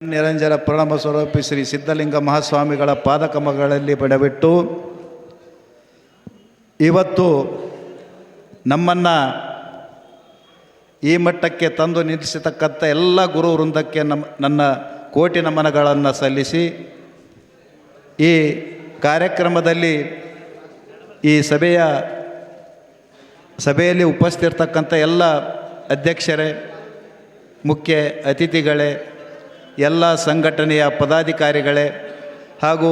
ನಿರಂಜನ ಪ್ರಣಮ ಸ್ವರೂಪಿ ಶ್ರೀ ಸಿದ್ಧಲಿಂಗ ಮಹಾಸ್ವಾಮಿಗಳ ಪಾದಕಮಗಳಲ್ಲಿ ಬಿಡಬಿಟ್ಟು ಇವತ್ತು ನಮ್ಮನ್ನು ಈ ಮಟ್ಟಕ್ಕೆ ತಂದು ನಿಲ್ಲಿಸತಕ್ಕಂಥ ಎಲ್ಲ ಗುರು ವೃಂದಕ್ಕೆ ನಮ್ಮ ನನ್ನ ಕೋಟಿ ನಮನಗಳನ್ನು ಸಲ್ಲಿಸಿ, ಈ ಕಾರ್ಯಕ್ರಮದಲ್ಲಿ ಈ ಸಭೆಯ ಸಭೆಯಲ್ಲಿ ಉಪಸ್ಥಿತಿರ್ತಕ್ಕಂಥ ಎಲ್ಲ ಅಧ್ಯಕ್ಷರೇ, ಮುಖ್ಯ ಅತಿಥಿಗಳೇ ಎಲ್ಲ ಸಂಘಟನೆಯ ಪದಾಧಿಕಾರಿಗಳೇ ಹಾಗೂ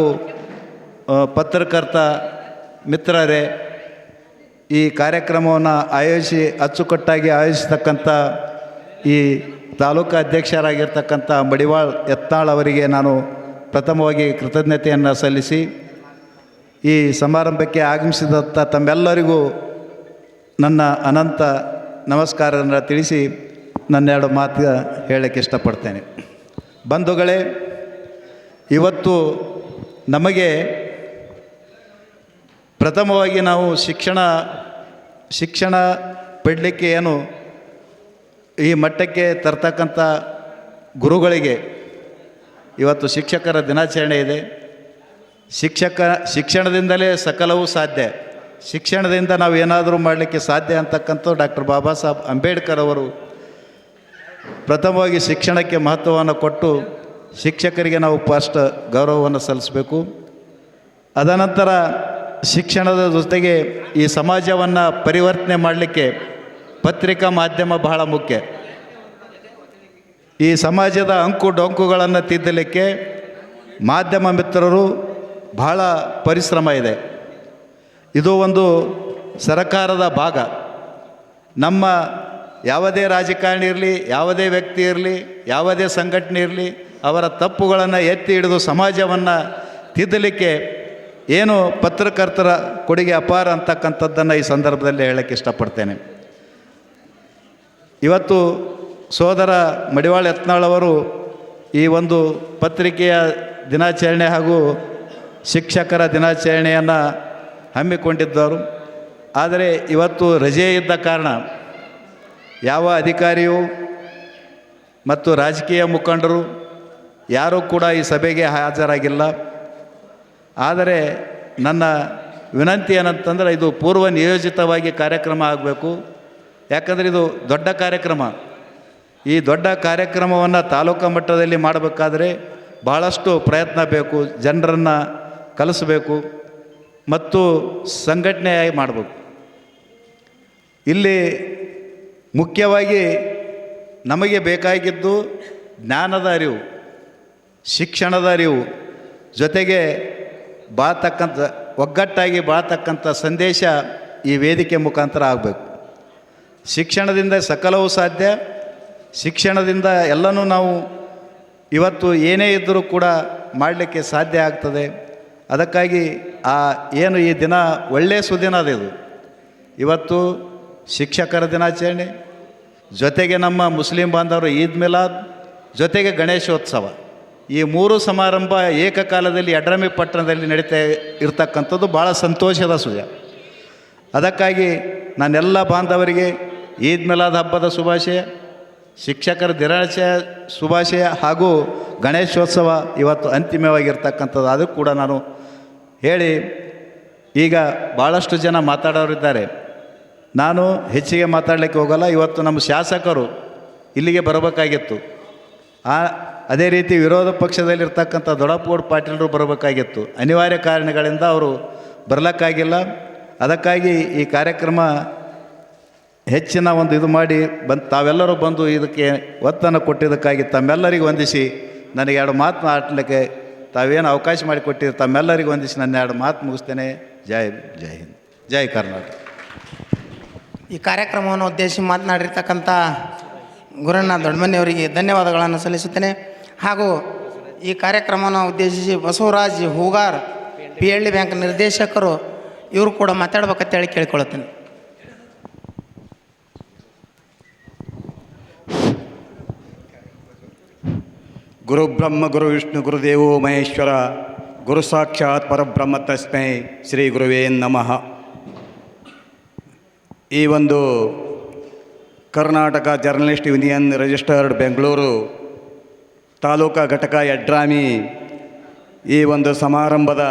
ಪತ್ರಕರ್ತ ಮಿತ್ರರೇ, ಈ ಕಾರ್ಯಕ್ರಮವನ್ನು ಆಯೋಜಿಸಿ, ಅಚ್ಚುಕಟ್ಟಾಗಿ ಆಯೋಜಿಸತಕ್ಕಂಥ ಈ ತಾಲೂಕು ಅಧ್ಯಕ್ಷರಾಗಿರ್ತಕ್ಕಂಥ ಮಡಿವಾಳ್ ಯತ್ನಾಳ್ ಅವರಿಗೆ ನಾನು ಪ್ರಥಮವಾಗಿ ಕೃತಜ್ಞತೆಯನ್ನು ಸಲ್ಲಿಸಿ, ಈ ಸಮಾರಂಭಕ್ಕೆ ಆಗಮಿಸಿದಂಥ ತಮ್ಮೆಲ್ಲರಿಗೂ ನನ್ನ ಅನಂತ ನಮಸ್ಕಾರವನ್ನು ತಿಳಿಸಿ, ನನ್ನೆರಡು ಮಾತು ಹೇಳಕ್ಕೆ ಇಷ್ಟಪಡ್ತೇನೆ. ಬಂಧುಗಳೇ, ಇವತ್ತು ನಮಗೆ ಪ್ರಥಮವಾಗಿ ನಾವು ಶಿಕ್ಷಣ ಶಿಕ್ಷಣ ಪಡಲಿಕ್ಕೆ ಏನು ಈ ಮಟ್ಟಕ್ಕೆ ತರ್ತಕ್ಕಂಥ ಗುರುಗಳಿಗೆ ಇವತ್ತು ಶಿಕ್ಷಕರ ದಿನಾಚರಣೆ ಇದೆ. ಶಿಕ್ಷಕ, ಶಿಕ್ಷಣದಿಂದಲೇ ಸಕಲವೂ ಸಾಧ್ಯ. ಶಿಕ್ಷಣದಿಂದ ನಾವು ಏನಾದರೂ ಮಾಡಲಿಕ್ಕೆ ಸಾಧ್ಯ ಅಂತಕ್ಕಂಥ ಡಾಕ್ಟರ್ ಬಾಬಾ ಸಾಹೇಬ್ ಅಂಬೇಡ್ಕರ್ ಅವರು ಪ್ರಥಮವಾಗಿ ಶಿಕ್ಷಣಕ್ಕೆ ಮಹತ್ವವನ್ನು ಕೊಟ್ಟು ಶಿಕ್ಷಕರಿಗೆ ನಾವು ಫಸ್ಟ್ ಗೌರವವನ್ನು ಸಲ್ಲಿಸಬೇಕು. ಅದನಂತರ ಶಿಕ್ಷಣದ ಜೊತೆಗೆ ಈ ಸಮಾಜವನ್ನು ಪರಿವರ್ತನೆ ಮಾಡಲಿಕ್ಕೆ ಪತ್ರಿಕಾ ಮಾಧ್ಯಮ ಬಹಳ ಮುಖ್ಯ. ಈ ಸಮಾಜದ ಅಂಕು ಡೊಂಕುಗಳನ್ನು ತಿದ್ದಲಿಕ್ಕೆ ಮಾಧ್ಯಮ ಮಿತ್ರರು ಬಹಳ ಪರಿಶ್ರಮ ಇದೆ. ಇದು ಒಂದು ಸರಕಾರದ ಭಾಗ. ನಮ್ಮ ಯಾವುದೇ ರಾಜಕಾರಣಿ ಇರಲಿ, ಯಾವುದೇ ವ್ಯಕ್ತಿ ಇರಲಿ, ಯಾವುದೇ ಸಂಘಟನೆ ಇರಲಿ, ಅವರ ತಪ್ಪುಗಳನ್ನು ಎತ್ತಿ ಹಿಡಿದು ಸಮಾಜವನ್ನು ತಿದ್ದಲಿಕ್ಕೆ ಏನು ಪತ್ರಕರ್ತರ ಕೊಡುಗೆ ಅಪಾರ ಅಂತಕ್ಕಂಥದ್ದನ್ನು ಈ ಸಂದರ್ಭದಲ್ಲಿ ಹೇಳಕ್ಕೆ ಇಷ್ಟಪಡ್ತೇನೆ. ಇವತ್ತು ಸೋದರ ಮಡಿವಾಳ ಯತ್ನಾಳವರು ಈ ಒಂದು ಪತ್ರಿಕೆಯ ದಿನಾಚರಣೆ ಹಾಗೂ ಶಿಕ್ಷಕರ ದಿನಾಚರಣೆಯನ್ನು ಹಮ್ಮಿಕೊಂಡಿದ್ದರು. ಆದರೆ ಇವತ್ತು ರಜೆ ಇದ್ದ ಕಾರಣ ಯಾವ ಅಧಿಕಾರಿಯು ಮತ್ತು ರಾಜಕೀಯ ಮುಖಂಡರು ಯಾರೂ ಕೂಡ ಈ ಸಭೆಗೆ ಹಾಜರಾಗಿಲ್ಲ. ಆದರೆ ನನ್ನ ವಿನಂತಿ ಏನಂತಂದರೆ ಇದು ಪೂರ್ವ ನಿಯೋಜಿತವಾಗಿ ಕಾರ್ಯಕ್ರಮ ಆಗಬೇಕು. ಯಾಕಂದರೆ ಇದು ದೊಡ್ಡ ಕಾರ್ಯಕ್ರಮ. ಈ ದೊಡ್ಡ ಕಾರ್ಯಕ್ರಮವನ್ನು ತಾಲೂಕು ಮಟ್ಟದಲ್ಲಿ ಮಾಡಬೇಕಾದ್ರೆ ಭಾಳಷ್ಟು ಪ್ರಯತ್ನ ಬೇಕು, ಜನರನ್ನು ಕಲಿಸಬೇಕು ಮತ್ತು ಸಂಘಟನೆಯಾಗಿ ಮಾಡಬೇಕು. ಇಲ್ಲಿ ಮುಖ್ಯವಾಗಿ ನಮಗೆ ಬೇಕಾಗಿದ್ದು ಜ್ಞಾನದ ಅರಿವು, ಶಿಕ್ಷಣದ ಅರಿವು, ಜೊತೆಗೆ ಬಾಳ್ತಕ್ಕಂಥ, ಒಗ್ಗಟ್ಟಾಗಿ ಬಾಳ್ತಕ್ಕಂಥ ಸಂದೇಶ ಈ ವೇದಿಕೆ ಮುಖಾಂತರ ಆಗಬೇಕು. ಶಿಕ್ಷಣದಿಂದ ಸಕಲವೂ ಸಾಧ್ಯ. ಶಿಕ್ಷಣದಿಂದ ಎಲ್ಲನೂ ನಾವು ಇವತ್ತು ಏನೇ ಇದ್ದರೂ ಕೂಡ ಮಾಡಲಿಕ್ಕೆ ಸಾಧ್ಯ ಆಗ್ತದೆ. ಅದಕ್ಕಾಗಿ ಆ ಏನು ಈ ದಿನ ಒಳ್ಳೆಯ ಸುದಿನ ಅದು ಇದು. ಇವತ್ತು ಶಿಕ್ಷಕರ ದಿನಾಚರಣೆ ಜೊತೆಗೆ ನಮ್ಮ ಮುಸ್ಲಿಂ ಬಾಂಧವರು ಈದ್ ಮಿಲಾದ್, ಜೊತೆಗೆ ಗಣೇಶೋತ್ಸವ. ಈ ಮೂರು ಸಮಾರಂಭ ಏಕಕಾಲದಲ್ಲಿ ಅಡ್ರಮಿ ಪಟ್ಟಣದಲ್ಲಿ ನಡೀತಾ ಇರ್ತಕ್ಕಂಥದ್ದು ಭಾಳ ಸಂತೋಷದ ಸುಜ ಅದಕ್ಕಾಗಿ ನಾನೆಲ್ಲ ಬಾಂಧವರಿಗೆ ಈದ್ ಮಿಲಾದ್ ಹಬ್ಬದ ಶುಭಾಶಯ, ಶಿಕ್ಷಕರ ದಿನಾಶಯ ಶುಭಾಶಯ ಹಾಗೂ ಗಣೇಶೋತ್ಸವ ಇವತ್ತು ಅಂತಿಮವಾಗಿರ್ತಕ್ಕಂಥದ್ದು. ಅದು ಕೂಡ ನಾನು ಹೇಳಿ ಈಗ ಭಾಳಷ್ಟು ಜನ ಮಾತಾಡೋರಿದ್ದಾರೆ. ನಾನು ಹೆಚ್ಚಿಗೆ ಮಾತಾಡಲಿಕ್ಕೆ ಹೋಗಲ್ಲ. ಇವತ್ತು ನಮ್ಮ ಶಾಸಕರು ಇಲ್ಲಿಗೆ ಬರಬೇಕಾಗಿತ್ತು. ಆ, ಅದೇ ರೀತಿ ವಿರೋಧ ಪಕ್ಷದಲ್ಲಿರ್ತಕ್ಕಂಥ ದೊಡ್ಡಪ್ಪಗೌಡ ಪಾಟೀಲರು ಬರಬೇಕಾಗಿತ್ತು. ಅನಿವಾರ್ಯ ಕಾರಣಗಳಿಂದ ಅವರು ಬರಲಿಕ್ಕಾಗಿಲ್ಲ. ಅದಕ್ಕಾಗಿ ಈ ಕಾರ್ಯಕ್ರಮ ಹೆಚ್ಚಿನ ಒಂದು ಇದು ಮಾಡಿ ಬಂದು, ತಾವೆಲ್ಲರೂ ಬಂದು ಇದಕ್ಕೆ ಒತ್ತನ್ನು ಕೊಟ್ಟಿದ್ದಕ್ಕಾಗಿ ತಮ್ಮೆಲ್ಲರಿಗೂ ವಂದಿಸಿ ನನಗೆ ಎರಡು ಮಾತು ಆಡಲಿಕ್ಕೆ ತಾವೇನು ಅವಕಾಶ ಮಾಡಿಕೊಟ್ಟಿದ್ರು ತಮ್ಮೆಲ್ಲರಿಗೂ ವಂದಿಸಿ ನನ್ನ ಎರಡು ಮಾತು ಮುಗಿಸ್ತೇನೆ. ಜೈ ಜೈ ಹಿಂದ್. ಜೈ ಕರ್ನಾಟಕ. ಈ ಕಾರ್ಯಕ್ರಮವನ್ನು ಉದ್ದೇಶಿಸಿ ಮಾತನಾಡಿರ್ತಕ್ಕಂಥ ಗುರಣ್ಣ ದೊಡ್ಡಮನೆಯವರಿಗೆ ಧನ್ಯವಾದಗಳನ್ನು ಸಲ್ಲಿಸುತ್ತೇನೆ. ಹಾಗೂ ಈ ಕಾರ್ಯಕ್ರಮವನ್ನು ಉದ್ದೇಶಿಸಿ Basavaraj Hugar P L D bank ನಿರ್ದೇಶಕರು, ಇವರು ಕೂಡ ಮಾತಾಡ್ಬೇಕಂತೇಳಿ ಕೇಳಿಕೊಳ್ಳುತ್ತೇನೆ. ಗುರು ಬ್ರಹ್ಮ, ಗುರು ವಿಷ್ಣು ಗುರುದೇವೋ ಮಹೇಶ್ವರ, ಗುರು ಸಾಕ್ಷಾತ್ ಪರಬ್ರಹ್ಮ ತಸ್ಮೈ ಶ್ರೀ ಗುರುವೇ ನಮಃ. ಈ ಒಂದು Karnataka journalist union registered Bengaluru taluka ಘಟಕ ಯಡ್ರಾಮಿ ಈ ಒಂದು ಸಮಾರಂಭದ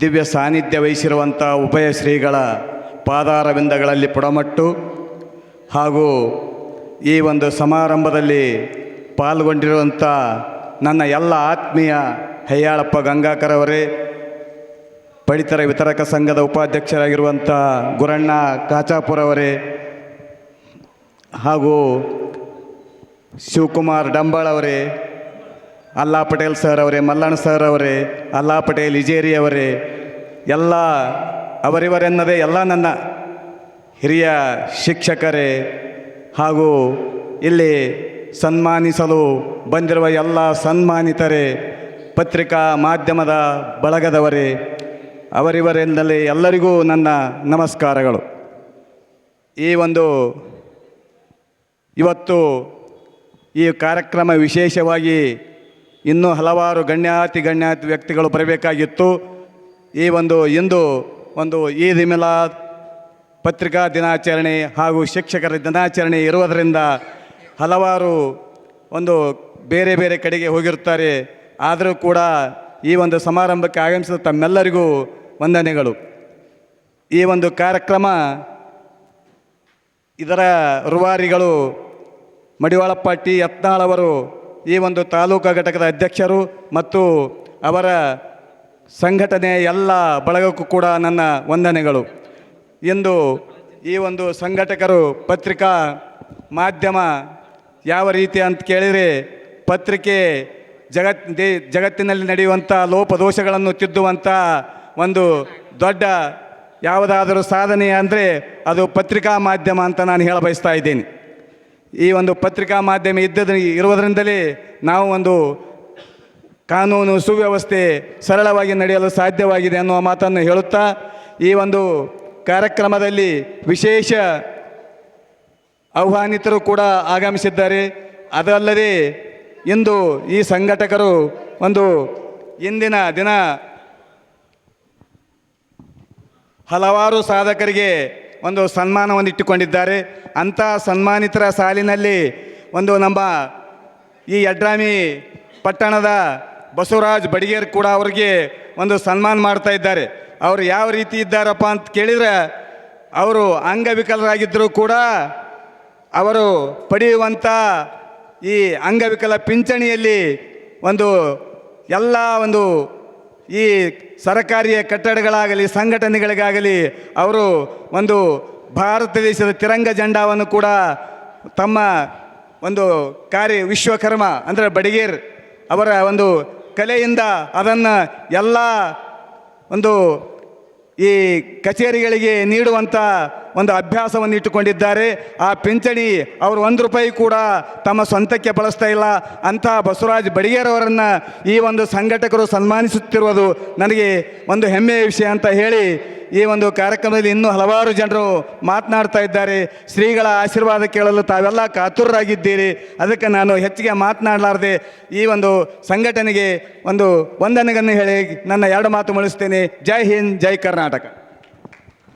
ದಿವ್ಯ ಸಾನ್ನಿಧ್ಯ ವಹಿಸಿರುವಂಥ ಉಭಯ ಶ್ರೀಗಳ ಪಾದಾರವಿಂದಗಳಲ್ಲಿ ಪುಡಮಟ್ಟು ಹಾಗೂ ಈ ಒಂದು ಸಮಾರಂಭದಲ್ಲಿ ಪಾಲ್ಗೊಂಡಿರುವಂಥ ನನ್ನ ಎಲ್ಲ ಆತ್ಮೀಯ ಹೆಯ್ಯಾಳಪ್ಪ ಗಂಗಾಕರ್ ಅವರೇ ಪಡಿತರ ವಿತರಕ ಸಂಘದ ಉಪಾಧ್ಯಕ್ಷರಾಗಿರುವಂಥ ಗುರಣ್ಣ ಕಾಚಾಪುರ ಅವರೇ ಹಾಗೂ ಶಿವಕುಮಾರ್ ಡಂಬಾಳ್ ಅವರೇ ಅಲ್ಲಾ ಪಟೇಲ್ ಸರ್ ಅವರೇ ಮಲ್ಲಣ್ಣ ಸರ್ ಅವರೇ ಅಲ್ಲಾ ಪಟೇಲ್ ಇಜೇರಿ ಅವರೇ, ಎಲ್ಲ ಅವರಿವರೆನ್ನದೇ ಎಲ್ಲ ನನ್ನ ಹಿರಿಯ ಶಿಕ್ಷಕರೇ ಹಾಗೂ ಇಲ್ಲಿ ಸನ್ಮಾನಿಸಲು ಬಂದಿರುವ ಎಲ್ಲ ಸನ್ಮಾನಿತರೇ, ಪತ್ರಿಕಾ ಮಾಧ್ಯಮದ ಬಳಗದವರೇ ಅವರಿವರೆಂದಲೇ ಎಲ್ಲರಿಗೂ ನನ್ನ ನಮಸ್ಕಾರಗಳು. ಈ ಒಂದು ಇವತ್ತು ಈ ಕಾರ್ಯಕ್ರಮ ವಿಶೇಷವಾಗಿ ಇನ್ನೂ ಹಲವಾರು ಗಣ್ಯಾತಿ ಗಣ್ಯಾತಿ ವ್ಯಕ್ತಿಗಳು ಬರಬೇಕಾಗಿತ್ತು. ಈ ಒಂದು ಇಂದು ಒಂದು ಈದ್ ಮಿಲಾದ್ ಪತ್ರಿಕಾ ದಿನಾಚರಣೆ ಹಾಗೂ ಶಿಕ್ಷಕರ ದಿನಾಚರಣೆ ಇರುವುದರಿಂದ ಹಲವಾರು ಒಂದು ಬೇರೆ ಬೇರೆ ಕಡೆಗೆ ಹೋಗಿರುತ್ತಾರೆ. ಆದರೂ ಕೂಡ ಈ ಒಂದು ಸಮಾರಂಭಕ್ಕೆ ಆಗಮಿಸಿದ ತಮ್ಮೆಲ್ಲರಿಗೂ ವಂದನೆಗಳು. ಈ ಒಂದು ಕಾರ್ಯಕ್ರಮ ಇದರ ರುವಾರಿಗಳು ಮಡಿವಾಳಪ್ಪ ಟಿ ಯತ್ನಾಳ್ ಈ ಒಂದು ತಾಲೂಕಾ ಘಟಕದ ಅಧ್ಯಕ್ಷರು ಮತ್ತು ಅವರ ಸಂಘಟನೆ ಎಲ್ಲ ಬಳಗಕ್ಕೂ ಕೂಡ ನನ್ನ ವಂದನೆಗಳು. ಎಂದು ಈ ಒಂದು ಸಂಘಟಕರು ಪತ್ರಿಕಾ ಮಾಧ್ಯಮ ಯಾವ ರೀತಿ ಅಂತ ಕೇಳಿದರೆ ಪತ್ರಿಕೆ ಜಗತ್ ಜಗತ್ತಿನಲ್ಲಿ ನಡೆಯುವಂಥ ಲೋಪದೋಷಗಳನ್ನು ತಿದ್ದುವಂಥ ಒಂದು ದೊಡ್ಡ ಯಾವುದಾದರೂ ಸಾಧನೆ ಅಂದರೆ ಅದು ಪತ್ರಿಕಾ ಮಾಧ್ಯಮ ಅಂತ ನಾನು ಹೇಳ ಬಯಸ್ತಾ ಇದ್ದೀನಿ. ಈ ಒಂದು ಪತ್ರಿಕಾ ಮಾಧ್ಯಮ ಇದ್ದದ ಇರುವುದರಿಂದಲೇ ನಾವು ಒಂದು ಕಾನೂನು ಸುವ್ಯವಸ್ಥೆ ಸರಳವಾಗಿ ನಡೆಯಲು ಸಾಧ್ಯವಾಗಿದೆ ಅನ್ನುವ ಮಾತನ್ನು ಹೇಳುತ್ತಾ, ಈ ಒಂದು ಕಾರ್ಯಕ್ರಮದಲ್ಲಿ ವಿಶೇಷ ಆಹ್ವಾನಿತರು ಕೂಡ ಆಗಮಿಸಿದ್ದಾರೆ. ಅದಲ್ಲದೆ ಇಂದು ಈ ಸಂಘಟಕರು ಒಂದು ಇಂದಿನ ದಿನ ಹಲವಾರು ಸಾಧಕರಿಗೆ ಒಂದು ಸನ್ಮಾನವನ್ನು ಇಟ್ಟುಕೊಂಡಿದ್ದಾರೆ. ಅಂಥ ಸನ್ಮಾನಿತರ ಸಾಲಿನಲ್ಲಿ ಒಂದು ನಮ್ಮ ಈ ಯಡ್ರಾಮಿ ಪಟ್ಟಣದ ಬಸವರಾಜ್ ಬಡಿಗೇರ್ ಕೂಡ ಅವರಿಗೆ ಒಂದು ಸನ್ಮಾನ ಮಾಡ್ತಾ ಇದ್ದಾರೆ. ಅವರು ಯಾವ ರೀತಿ ಇದ್ದಾರಪ್ಪ ಅಂತ ಕೇಳಿದರೆ, ಅವರು ಅಂಗವಿಕಲರಾಗಿದ್ದರೂ ಕೂಡ ಅವರು ಪಡೆಯುವಂಥ ಈ ಅಂಗವಿಕಲ ಪಿಂಚಣಿಯಲ್ಲಿ ಒಂದು ಎಲ್ಲ ಒಂದು ಈ ಸರಕಾರಿಯ ಕಟ್ಟಡಗಳಾಗಲಿ, ಸಂಘಟನೆಗಳಿಗಾಗಲಿ ಅವರು ಒಂದು ಭಾರತ ದೇಶದ ತಿರಂಗ ಜಂಡಾವನ್ನು ಕೂಡ ತಮ್ಮ ಒಂದು ಕಾರ್ಯ ವಿಶ್ವಕರ್ಮ ಅಂದರೆ ಬಡಿಗೇರ್ ಅವರ ಒಂದು ಕಲೆಯಿಂದ ಅದನ್ನು ಎಲ್ಲ ಒಂದು ಈ ಕಚೇರಿಗಳಿಗೆ ನೀಡುವಂಥ ಒಂದು ಅಭ್ಯಾಸವನ್ನು ಇಟ್ಟುಕೊಂಡಿದ್ದಾರೆ. ಆ ಪಿಂಚಣಿ ಅವರು ಒಂದು ರೂಪಾಯಿ ಕೂಡ ತಮ್ಮ ಸ್ವಂತಕ್ಕೆ ಬಳಸ್ತಾ ಇಲ್ಲ. ಅಂತಹ ಬಸವರಾಜ್ ಬಡಿಗೇರವರನ್ನು ಈ ಒಂದು ಸಂಘಟಕರು ಸನ್ಮಾನಿಸುತ್ತಿರುವುದು ನನಗೆ ಒಂದು ಹೆಮ್ಮೆಯ ವಿಷಯ ಅಂತ ಹೇಳಿ ಈ ಒಂದು ಕಾರ್ಯಕ್ರಮದಲ್ಲಿ ಇನ್ನೂ ಹಲವಾರು ಜನರು ಮಾತನಾಡ್ತಾ ಇದ್ದಾರೆ. ಶ್ರೀಗಳ ಆಶೀರ್ವಾದ ಕೇಳಲು ತಾವೆಲ್ಲ ಕಾತುರರಾಗಿದ್ದೀರಿ. ಅದಕ್ಕೆ ನಾನು ಹೆಚ್ಚಿಗೆ ಮಾತನಾಡಲಾರದೆ ಈ ಒಂದು ಸಂಘಟನೆಗೆ ಒಂದು ವಂದನೆಗಳನ್ನು ಹೇಳಿ ನನ್ನ ಎರಡು ಮಾತು ಮುಳಿಸ್ತೇನೆ. ಜೈ ಹಿಂದ್, ಜೈ ಕರ್ನಾಟಕ.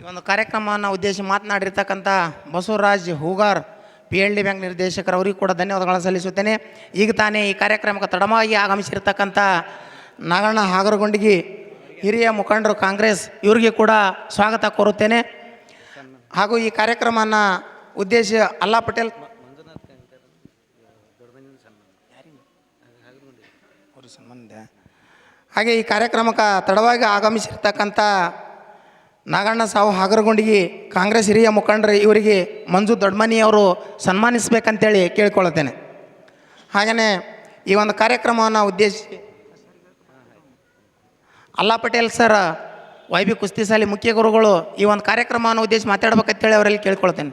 ಈ ಒಂದು ಕಾರ್ಯಕ್ರಮವನ್ನು ಉದ್ದೇಶ ಮಾತನಾಡಿರ್ತಕ್ಕಂಥ Basavaraj Hugar P L D bank ನಿರ್ದೇಶಕರು, ಅವರಿಗೆ ಕೂಡ ಧನ್ಯವಾದಗಳನ್ನು ಸಲ್ಲಿಸುತ್ತೇನೆ ಈಗ ತಾನೇ ಈ ಕಾರ್ಯಕ್ರಮಕ್ಕೆ ತಡವಾಗಿ ಆಗಮಿಸಿರ್ತಕ್ಕಂಥ ನಾಗಣ್ಣ ಹಾಗರಗೊಂಡಿಗಿ ಹಿರಿಯ ಮುಖಂಡರು ಕಾಂಗ್ರೆಸ್, ಇವರಿಗೆ ಕೂಡ ಸ್ವಾಗತ ಕೋರುತ್ತೇನೆ ಹಾಗೂ ಈ ಕಾರ್ಯಕ್ರಮನ ಉದ್ದೇಶ ಅಲ್ಲಾ ಪಟೇಲ್ ಸಂಬಂಧ. ಹಾಗೆ ಈ ಕಾರ್ಯಕ್ರಮಕ್ಕೆ ತಡವಾಗಿ ಆಗಮಿಸಿರ್ತಕ್ಕಂಥ ನಾಗಣ್ಣ ಸಾವು ಹಾಗರಗೊಂಡಿಗೆ ಕಾಂಗ್ರೆಸ್ ಹಿರಿಯ ಮುಖಂಡರು ಇವರಿಗೆ ಮಂಜು ದೊಡ್ಡಮನಿ ಅವರು ಸನ್ಮಾನಿಸಬೇಕಂತೇಳಿ ಕೇಳ್ಕೊಳ್ಳುತ್ತೇನೆ ಹಾಗೆಯೇ ಈ ಒಂದು ಕಾರ್ಯಕ್ರಮವನ್ನು ಉದ್ದೇಶಿಸಿ ಅಲ್ಲಾ ಪಟೇಲ್ ಸರ್, ವೈ ಬಿ ಕುಸ್ತಿ ಸಾಲಿ ಮುಖ್ಯ ಗುರುಗಳು ಈ ಒಂದು ಕಾರ್ಯಕ್ರಮವನ್ನು ಉದ್ದೇಶಿಸಿ ಮಾತಾಡ್ಬೇಕಂತೇಳಿ ಅವರಲ್ಲಿ ಕೇಳ್ಕೊಳ್ತೇನೆ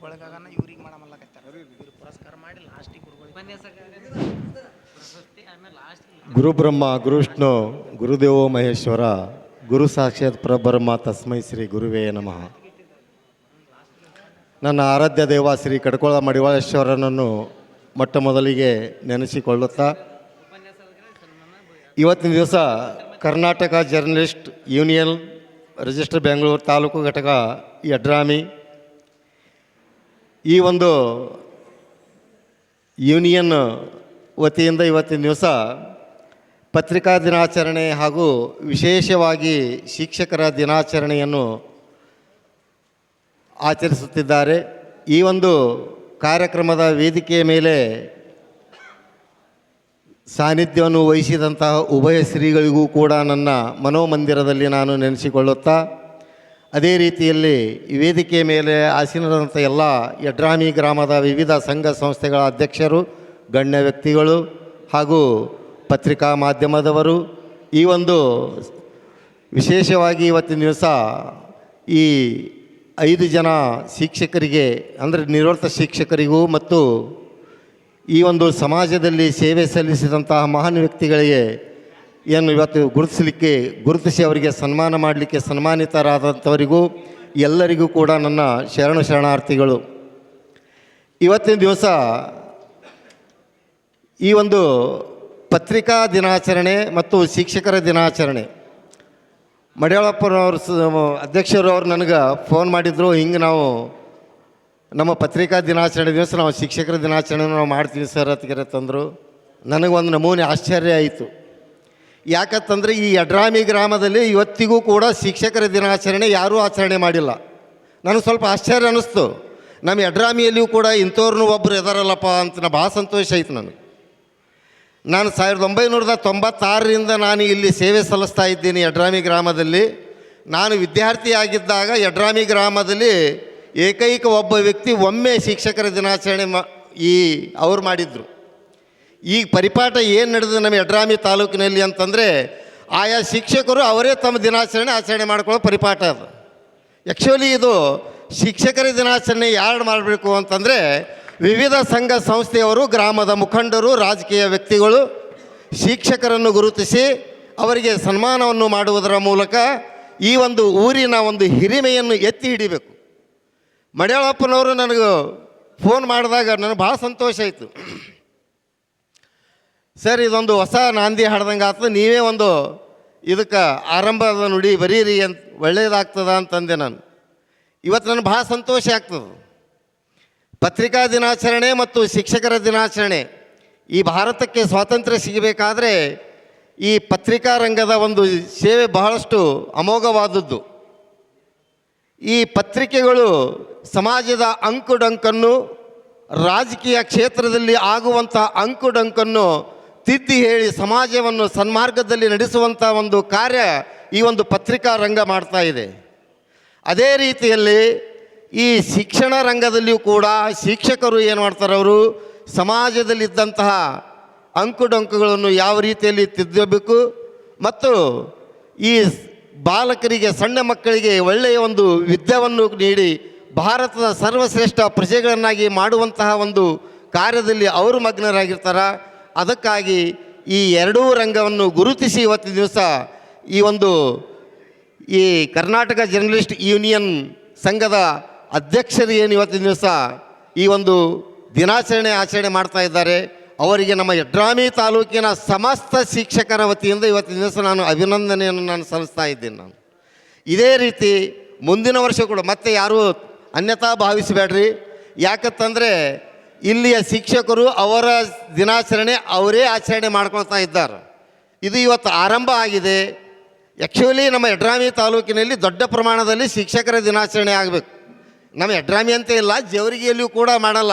ಗುರುಗಳಿಗಾಗನ ಇವ್ರಿಗೆ ಮಾಡಮಲ್ಲಕತ್ತಾರ ಇವ್ರು ಪುರಸ್ಕಾರ ಮಾಡಿ ಲಾಸ್ಟಿಗೆ ಗುರುಗಳಿಗೆ ಗುರುಬ್ರಹ್ಮ ಗುರುವಿಷ್ಣು ಗುರುದೇವೋ ಮಹೇಶ್ವರ ಗುರು ಸಾಕ್ಷಾತ್ ಪರಬ್ರಹ್ಮ ತಸ್ಮೈ ಶ್ರೀ ಗುರುವೇ ನಮಃ. ನನ್ನ ಆರಾಧ್ಯ ದೇವ ಶ್ರೀ ಕಡ್ಕೊಳ ಮಡಿವಾಳೇಶ್ವರನನ್ನು ಮೊಟ್ಟ ಮೊದಲಿಗೆ ನೆನೆಸಿಕೊಳ್ಳುತ್ತಾ ಇವತ್ತಿನ ದಿವಸ Karnataka journalist union register Bengaluru taluk ಘಟಕ ಯಡ್ರಾಮಿ ಈ ಒಂದು ಯೂನಿಯನ್ ವತಿಯಿಂದ ಇವತ್ತಿನ ದಿವಸ ಪತ್ರಿಕಾ ದಿನಾಚರಣೆ ಹಾಗೂ ವಿಶೇಷವಾಗಿ ಶಿಕ್ಷಕರ ದಿನಾಚರಣೆಯನ್ನು ಆಚರಿಸುತ್ತಿದ್ದಾರೆ. ಈ ಒಂದು ಕಾರ್ಯಕ್ರಮದ ವೇದಿಕೆಯ ಮೇಲೆ ಸಾನ್ನಿಧ್ಯವನ್ನು ವಹಿಸಿದಂತಹ ಉಭಯ ಶ್ರೀಗಳಿಗೂ ಕೂಡ ನನ್ನ ಮನೋಮಂದಿರದಲ್ಲಿ ನಾನು ನೆನೆಸಿಕೊಳ್ಳುತ್ತಾ ಅದೇ ರೀತಿಯಲ್ಲಿ ವೇದಿಕೆ ಮೇಲೆ ಆಸೀನರಾದಂಥ ಎಲ್ಲ ಯಡ್ರಾಮಿ ಗ್ರಾಮದ ವಿವಿಧ ಸಂಘ ಸಂಸ್ಥೆಗಳ ಅಧ್ಯಕ್ಷರು, ಗಣ್ಯ ವ್ಯಕ್ತಿಗಳು ಹಾಗೂ ಪತ್ರಿಕಾ ಮಾಧ್ಯಮದವರು. ಈ ಒಂದು ವಿಶೇಷವಾಗಿ ಇವತ್ತಿನ ದಿವಸ ಈ ಐದು ಜನ ಶಿಕ್ಷಕರಿಗೆ, ಅಂದರೆ ನಿವೃತ್ತ ಶಿಕ್ಷಕರಿಗೂ ಮತ್ತು ಈ ಒಂದು ಸಮಾಜದಲ್ಲಿ ಸೇವೆ ಸಲ್ಲಿಸಿದಂತಹ ಮಹಾನ್ ವ್ಯಕ್ತಿಗಳಿಗೆ ಏನು ಇವತ್ತು ಗುರುತಿಸಲಿಕ್ಕೆ, ಗುರುತಿಸಿ ಅವರಿಗೆ ಸನ್ಮಾನ ಮಾಡಲಿಕ್ಕೆ ಸನ್ಮಾನಿತರಾದಂಥವರಿಗೂ ಎಲ್ಲರಿಗೂ ಕೂಡ ನನ್ನ ಶರಣ ಶರಣಾರ್ಥಿಗಳು. ಇವತ್ತಿನ ದಿವಸ ಈ ಒಂದು ಪತ್ರಿಕಾ ದಿನಾಚರಣೆ ಮತ್ತು ಶಿಕ್ಷಕರ ದಿನಾಚರಣೆ. ಮಡಿಯಾಳಪ್ಪನವರು ಅಧ್ಯಕ್ಷರು ಅವರು ನನಗೆ ಫೋನ್ ಮಾಡಿದ್ರು, ಹಿಂಗೆ ನಾವು ನಮ್ಮ ಪತ್ರಿಕಾ ದಿನಾಚರಣೆ ದಿವಸ ನಾವು ಶಿಕ್ಷಕರ ದಿನಾಚರಣೆ ನಾವು ಮಾಡ್ತೀವಿ ಸರ್ ಅತ್ಗೆರೆ ತಂದರು ನನಗೊಂದು ನಮೂನೆ ಆಶ್ಚರ್ಯ ಆಯಿತು. ಯಾಕಂತಂದರೆ ಈ ಯಡ್ರಾಮಿ ಗ್ರಾಮದಲ್ಲಿ ಇವತ್ತಿಗೂ ಕೂಡ ಶಿಕ್ಷಕರ ದಿನಾಚರಣೆ ಯಾರೂ ಆಚರಣೆ ಮಾಡಿಲ್ಲ. ನನಗೆ ಸ್ವಲ್ಪ ಆಶ್ಚರ್ಯ ಅನ್ನಿಸ್ತು. ನಮ್ಮ ಯಡ್ರಾಮಿಯಲ್ಲಿಯೂ ಕೂಡ ಇಂಥವ್ರನ್ನೂ ಒಬ್ಬರು ಇದಾರಲ್ಲಪ್ಪ ಅಂತ ನಾ ಭಾಳ ಸಂತೋಷ ಆಯ್ತು ನನಗೆ. ನಾನು ಸಾವಿರದ ಒಂಬೈನೂರದ ತೊಂಬತ್ತಾರರಿಂದ ನಾನು ಇಲ್ಲಿ ಸೇವೆ ಸಲ್ಲಿಸ್ತಾ ಇದ್ದೀನಿ ಯಡ್ರಾಮಿ ಗ್ರಾಮದಲ್ಲಿ. ನಾನು ವಿದ್ಯಾರ್ಥಿಯಾಗಿದ್ದಾಗ ಯಡ್ರಾಮಿ ಗ್ರಾಮದಲ್ಲಿ ಏಕೈಕ ಒಬ್ಬ ವ್ಯಕ್ತಿ ಒಮ್ಮೆ ಶಿಕ್ಷಕರ ದಿನಾಚರಣೆ ಮಾ ಈ ಅವ್ರು ಮಾಡಿದರು. ಈಗ ಪರಿಪಾಠ ಏನು ನಡೆದಿದೆ ನಮ್ಮ ಯಡ್ರಾಮಿ ತಾಲೂಕಿನಲ್ಲಿ ಅಂತಂದರೆ ಆಯಾ ಶಿಕ್ಷಕರು ಅವರೇ ತಮ್ಮ ದಿನಾಚರಣೆ ಆಚರಣೆ ಮಾಡ್ಕೊಳ್ಳೋ ಪರಿಪಾಠ ಅದು. ಆ್ಯಕ್ಚುಲಿ ಇದು ಶಿಕ್ಷಕರ ದಿನಾಚರಣೆ ಯಾರು ಮಾಡಬೇಕು ಅಂತಂದರೆ ವಿವಿಧ ಸಂಘ ಸಂಸ್ಥೆಯವರು, ಗ್ರಾಮದ ಮುಖಂಡರು, ರಾಜಕೀಯ ವ್ಯಕ್ತಿಗಳು ಶಿಕ್ಷಕರನ್ನು ಗುರುತಿಸಿ ಅವರಿಗೆ ಸನ್ಮಾನವನ್ನು ಮಾಡುವುದರ ಮೂಲಕ ಈ ಒಂದು ಊರಿನ ಒಂದು ಹಿರಿಮೆಯನ್ನು ಎತ್ತಿ ಹಿಡಿಬೇಕು. ಮಡಿಯಾಳಪ್ಪನವರು ನನಗೆ ಫೋನ್ ಮಾಡಿದಾಗ ನನಗೆ ಭಾಳ ಸಂತೋಷ ಆಯಿತು. ಸರ್, ಇದೊಂದು ಹೊಸ ನಾಂದಿ ಹಾಡ್ದಂಗೆ ಆಗ್ತದೆ ನೀವೇ ಒಂದು ಇದಕ್ಕೆ ಆರಂಭದ ನುಡಿ, ಬರೀರಿ ಅಂತ ಒಳ್ಳೆಯದಾಗ್ತದ ಅಂತಂದೆ ನಾನು. ಇವತ್ತು ನನಗೆ ಭಾಳ ಸಂತೋಷ ಆಗ್ತದೆ. ಪತ್ರಿಕಾ ದಿನಾಚರಣೆ ಮತ್ತು ಶಿಕ್ಷಕರ ದಿನಾಚರಣೆ. ಈ ಭಾರತಕ್ಕೆ ಸ್ವಾತಂತ್ರ್ಯ ಸಿಗಬೇಕಾದ್ರೆ ಈ ಪತ್ರಿಕಾ ರಂಗದ ಒಂದು ಸೇವೆ ಬಹಳಷ್ಟು ಅಮೋಘವಾದದ್ದು. ಈ ಪತ್ರಿಕೆಗಳು ಸಮಾಜದ ಅಂಕುಡಂಕನ್ನು, ರಾಜಕೀಯ ಕ್ಷೇತ್ರದಲ್ಲಿ ಆಗುವಂಥ ಅಂಕುಡೊಂಕನ್ನು ತಿದ್ದಿ ಹೇಳಿ ಸಮಾಜವನ್ನು ಸನ್ಮಾರ್ಗದಲ್ಲಿ ನಡೆಸುವಂಥ ಒಂದು ಕಾರ್ಯ ಈ ಒಂದು ಪತ್ರಿಕಾ ರಂಗ ಮಾಡ್ತಾ ಇದೆ. ಅದೇ ರೀತಿಯಲ್ಲಿ ಈ ಶಿಕ್ಷಣ ರಂಗದಲ್ಲಿಯೂ ಕೂಡ ಶಿಕ್ಷಕರು ಏನು ಮಾಡ್ತಾರೆ ಅವರು? ಸಮಾಜದಲ್ಲಿದ್ದಂತಹ ಅಂಕುಡೊಂಕುಗಳನ್ನು ಯಾವ ರೀತಿಯಲ್ಲಿ ತಿದ್ದಬೇಕು? ಮತ್ತು ಈ ಬಾಲಕರಿಗೆ, ಸಣ್ಣ ಮಕ್ಕಳಿಗೆ ಒಳ್ಳೆಯ ಒಂದು ವಿದ್ಯೆಯನ್ನು ನೀಡಿ ಭಾರತದ ಸರ್ವಶ್ರೇಷ್ಠ ಪ್ರಜೆಗಳನ್ನಾಗಿ ಮಾಡುವಂತಹ ಒಂದು ಕಾರ್ಯದಲ್ಲಿ ಅವರು ಮಗ್ನರಾಗಿರ್ತಾರೆ? ಅದಕ್ಕಾಗಿ ಈ ಎರಡೂ ರಂಗವನ್ನು ಗುರುತಿಸಿ ಇವತ್ತಿನ ದಿವಸ ಈ ಒಂದು ಈ ಕರ್ನಾಟಕ ಜರ್ನಲಿಸ್ಟ್ ಯೂನಿಯನ್ ಸಂಘದ ಅಧ್ಯಕ್ಷರು ಏನು ಇವತ್ತಿನ ದಿವಸ ಈ ಒಂದು ದಿನಾಚರಣೆ ಆಚರಣೆ ಮಾಡ್ತಾ ಇದ್ದಾರೆ. ಅವರಿಗೆ ನಮ್ಮ ಯಡ್ರಾಮಿ ತಾಲೂಕಿನ ಸಮಸ್ತ ಶಿಕ್ಷಕರ ವತಿಯಿಂದ ಇವತ್ತಿನ ದಿವಸ ನಾನು ಅಭಿನಂದನೆಯನ್ನು ನಾನು ಸಲ್ಲಿಸ್ತಾ ಇದ್ದೀನಿ ನಾನು. ಇದೇ ರೀತಿ ಮುಂದಿನ ವರ್ಷ ಕೂಡ ಮತ್ತೆ ಯಾರೂ ಅನ್ಯತಾ ಭಾವಿಸಬೇಡ್ರಿ. ಯಾಕಂತಂದರೆ ಇಲ್ಲಿಯ ಶಿಕ್ಷಕರು ಅವರ ದಿನಾಚರಣೆ ಅವರೇ ಆಚರಣೆ ಮಾಡ್ಕೊಳ್ತಾ ಇದ್ದಾರೆ. ಇದು ಇವತ್ತು ಆರಂಭ ಆಗಿದೆ. ಆ್ಯಕ್ಚುಲಿ ನಮ್ಮ ಯಡ್ರಾಮಿ ತಾಲೂಕಿನಲ್ಲಿ ದೊಡ್ಡ ಪ್ರಮಾಣದಲ್ಲಿ ಶಿಕ್ಷಕರ ದಿನಾಚರಣೆ ಆಗಬೇಕು. ನಮ್ಮ ಯಡ್ರಾಮಿ ಅಂತ ಇಲ್ಲ, ಜೇವರಿಗೆಯಲ್ಲಿಯೂ ಕೂಡ ಮಾಡಲ್ಲ.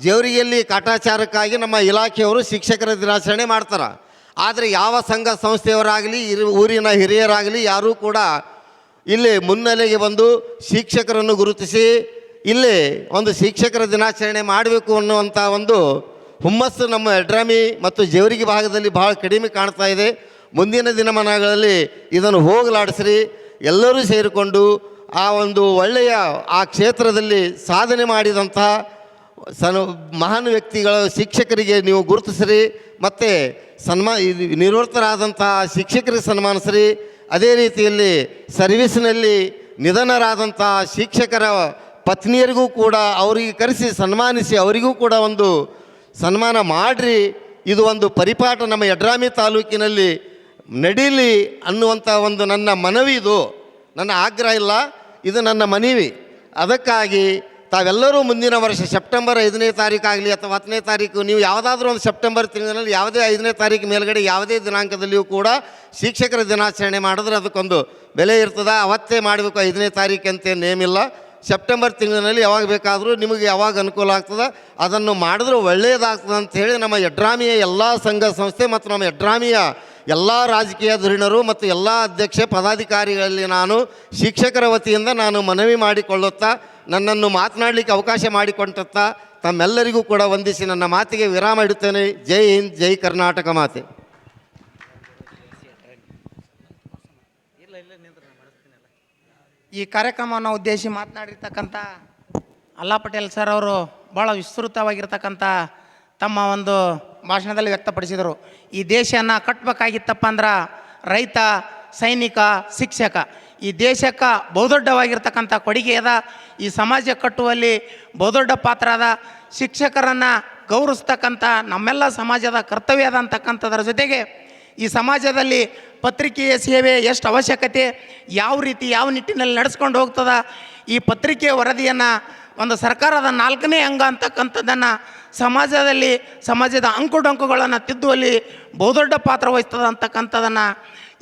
ಜೇವರಿಗೆಯಲ್ಲಿ ಕಾಟಾಚಾರಕ್ಕಾಗಿ ನಮ್ಮ ಇಲಾಖೆಯವರು ಶಿಕ್ಷಕರ ದಿನಾಚರಣೆ ಮಾಡ್ತಾರೆ. ಆದರೆ ಯಾವ ಸಂಘ ಸಂಸ್ಥೆಯವರಾಗಲಿ, ಇರು ಊರಿನ ಹಿರಿಯರಾಗಲಿ, ಯಾರೂ ಕೂಡ ಇಲ್ಲಿ ಮುನ್ನೆಲೆಗೆ ಬಂದು ಶಿಕ್ಷಕರನ್ನು ಗುರುತಿಸಿ ಇಲ್ಲಿ ಒಂದು ಶಿಕ್ಷಕರ ದಿನಾಚರಣೆ ಮಾಡಬೇಕು ಅನ್ನುವಂಥ ಒಂದು ಹುಮ್ಮಸ್ಸು ನಮ್ಮ ಎಡ್ರಾಮಿ ಮತ್ತು ಜೇವರಿಗೆ ಭಾಗದಲ್ಲಿ ಭಾಳ ಕಡಿಮೆ ಕಾಣ್ತಾ ಇದೆ. ಮುಂದಿನ ದಿನಮಾನಗಳಲ್ಲಿ ಇದನ್ನು ಹೋಗಲಾಡಿಸ್ರಿ. ಎಲ್ಲರೂ ಸೇರಿಕೊಂಡು ಆ ಒಂದು ಒಳ್ಳೆಯ ಆ ಕ್ಷೇತ್ರದಲ್ಲಿ ಸಾಧನೆ ಮಾಡಿದಂಥ ಸನ್ ಮಹಾನ್ ವ್ಯಕ್ತಿಗಳ ಶಿಕ್ಷಕರಿಗೆ ನೀವು ಗುರುತಿಸ್ರಿ. ಮತ್ತು ಸನ್ಮಾ ನಿವೃತ್ತರಾದಂಥ ಶಿಕ್ಷಕರಿಗೆ ಸನ್ಮಾನಿಸ್ರಿ. ಅದೇ ರೀತಿಯಲ್ಲಿ ಸರ್ವಿಸ್ನಲ್ಲಿ ನಿಧನರಾದಂಥ ಶಿಕ್ಷಕರ ಪತ್ನಿಯರಿಗೂ ಕೂಡ ಅವರಿಗೆ ಕರೆಸಿ, ಸನ್ಮಾನಿಸಿ, ಅವರಿಗೂ ಕೂಡ ಒಂದು ಸನ್ಮಾನ ಮಾಡಿರಿ. ಇದು ಒಂದು ಪರಿಪಾಠ ನಮ್ಮ ಯಡ್ರಾಮಿ ತಾಲೂಕಿನಲ್ಲಿ ನಡೀಲಿ ಅನ್ನುವಂಥ ಒಂದು ನನ್ನ ಮನವಿ ಇದು. ನನ್ನ ಆಗ್ರಹ ಇಲ್ಲ, ಇದು ನನ್ನ ಮನವಿ. ಅದಕ್ಕಾಗಿ ತಾವೆಲ್ಲರೂ ಮುಂದಿನ ವರ್ಷ ಸೆಪ್ಟೆಂಬರ್ ಐದನೇ ತಾರೀಕಾಗಲಿ ಅಥವಾ ಹತ್ತನೇ ತಾರೀಕು, ನೀವು ಯಾವುದಾದ್ರೂ ಒಂದು ಸೆಪ್ಟೆಂಬರ್ ತಿಂಗಳಲ್ಲಿ ಯಾವುದೇ ಐದನೇ ತಾರೀಕು ಮೇಲುಗಡೆ ಯಾವುದೇ ದಿನಾಂಕದಲ್ಲಿಯೂ ಕೂಡ ಶಿಕ್ಷಕರ ದಿನಾಚರಣೆ ಮಾಡಿದ್ರೆ ಅದಕ್ಕೊಂದು ಬೆಲೆ ಇರ್ತದೆ. ಅವತ್ತೇ ಮಾಡಬೇಕು ಐದನೇ ತಾರೀಕು ಅಂತ ನೇಮಿಲ್ಲ ಸೆಪ್ಟೆಂಬರ್ ತಿಂಗಳಿನಲ್ಲಿ ಯಾವಾಗ ಬೇಕಾದರೂ ನಿಮಗೆ ಯಾವಾಗ ಅನುಕೂಲ ಆಗ್ತದೆ, ಅದನ್ನು ಮಾಡಿದ್ರೆ ಒಳ್ಳೆಯದಾಗ್ತದೆ ಅಂತ ಹೇಳಿ ನಮ್ಮ ಯಡ್ರಾಮಿಯ ಎಲ್ಲ ಸಂಘ ಸಂಸ್ಥೆ ಮತ್ತು ನಮ್ಮ ಯಡ್ರಾಮಿಯ ಎಲ್ಲ ರಾಜಕೀಯ ಧುರೀಣರು ಮತ್ತು ಎಲ್ಲ ಅಧ್ಯಕ್ಷ ಪದಾಧಿಕಾರಿಗಳಲ್ಲಿ ನಾನು ಶಿಕ್ಷಕರ ವತಿಯಿಂದ ನಾನು ಮನವಿ ಮಾಡಿಕೊಳ್ಳುತ್ತಾ, ನನ್ನನ್ನು ಮಾತನಾಡಲಿಕ್ಕೆ ಅವಕಾಶ ಮಾಡಿಕೊಟ್ಟತ್ತ ತಮ್ಮೆಲ್ಲರಿಗೂ ಕೂಡ ವಂದಿಸಿ ನನ್ನ ಮಾತಿಗೆ ವಿರಾಮ ಇಡುತ್ತೇನೆ. ಜೈ ಹಿಂದ್, ಜೈ ಕರ್ನಾಟಕ ಮಾತೆ. ಈ ಕಾರ್ಯಕ್ರಮವನ್ನು ಉದ್ದೇಶಿ ಮಾತನಾಡಿರ್ತಕ್ಕಂಥ ಅಲ್ಲಾ ಪಟೇಲ್ ಸರ್ ಅವರು ಭಾಳ ವಿಸ್ತೃತವಾಗಿರ್ತಕ್ಕಂಥ ತಮ್ಮ ಒಂದು ಭಾಷಣದಲ್ಲಿ ವ್ಯಕ್ತಪಡಿಸಿದರು. ಈ ದೇಶನ ಕಟ್ಟಬೇಕಾಗಿತ್ತಪ್ಪ ಅಂದ್ರೆ ರೈತ, ಸೈನಿಕ, ಶಿಕ್ಷಕ. ಈ ದೇಶಕ್ಕೆ ಬಹುದೊಡ್ಡವಾಗಿರ್ತಕ್ಕಂಥ ಕೊಡುಗೆ ಅದ. ಈ ಸಮಾಜ ಕಟ್ಟುವಲ್ಲಿ ಬಹುದೊಡ್ಡ ಪಾತ್ರ ಅದ. ಶಿಕ್ಷಕರನ್ನು ಗೌರವಿಸ್ತಕ್ಕಂಥ ನಮ್ಮೆಲ್ಲ ಸಮಾಜದ ಕರ್ತವ್ಯ ಅದ ಅಂತಕ್ಕಂಥದ್ರ ಜೊತೆಗೆ ಈ ಸಮಾಜದಲ್ಲಿ ಪತ್ರಿಕೆಯ ಸೇವೆ ಎಷ್ಟು ಅವಶ್ಯಕತೆ? ಯಾವ ರೀತಿ, ಯಾವ ನಿಟ್ಟಿನಲ್ಲಿ ನಡೆಸ್ಕೊಂಡು ಹೋಗ್ತದ? ಈ ಪತ್ರಿಕೆಯ ವರದಿಯನ್ನು ಒಂದು ಸರ್ಕಾರದ ನಾಲ್ಕನೇ ಅಂಗ ಅಂತಕ್ಕಂಥದ್ದನ್ನು ಸಮಾಜದಲ್ಲಿ ಸಮಾಜದ ಅಂಕುಡೊಂಕುಗಳನ್ನು ತಿದ್ದುವಲ್ಲಿ ಬಹುದೊಡ್ಡ ಪಾತ್ರ ವಹಿಸ್ತದೆ ಅಂತಕ್ಕಂಥದ್ದನ್ನು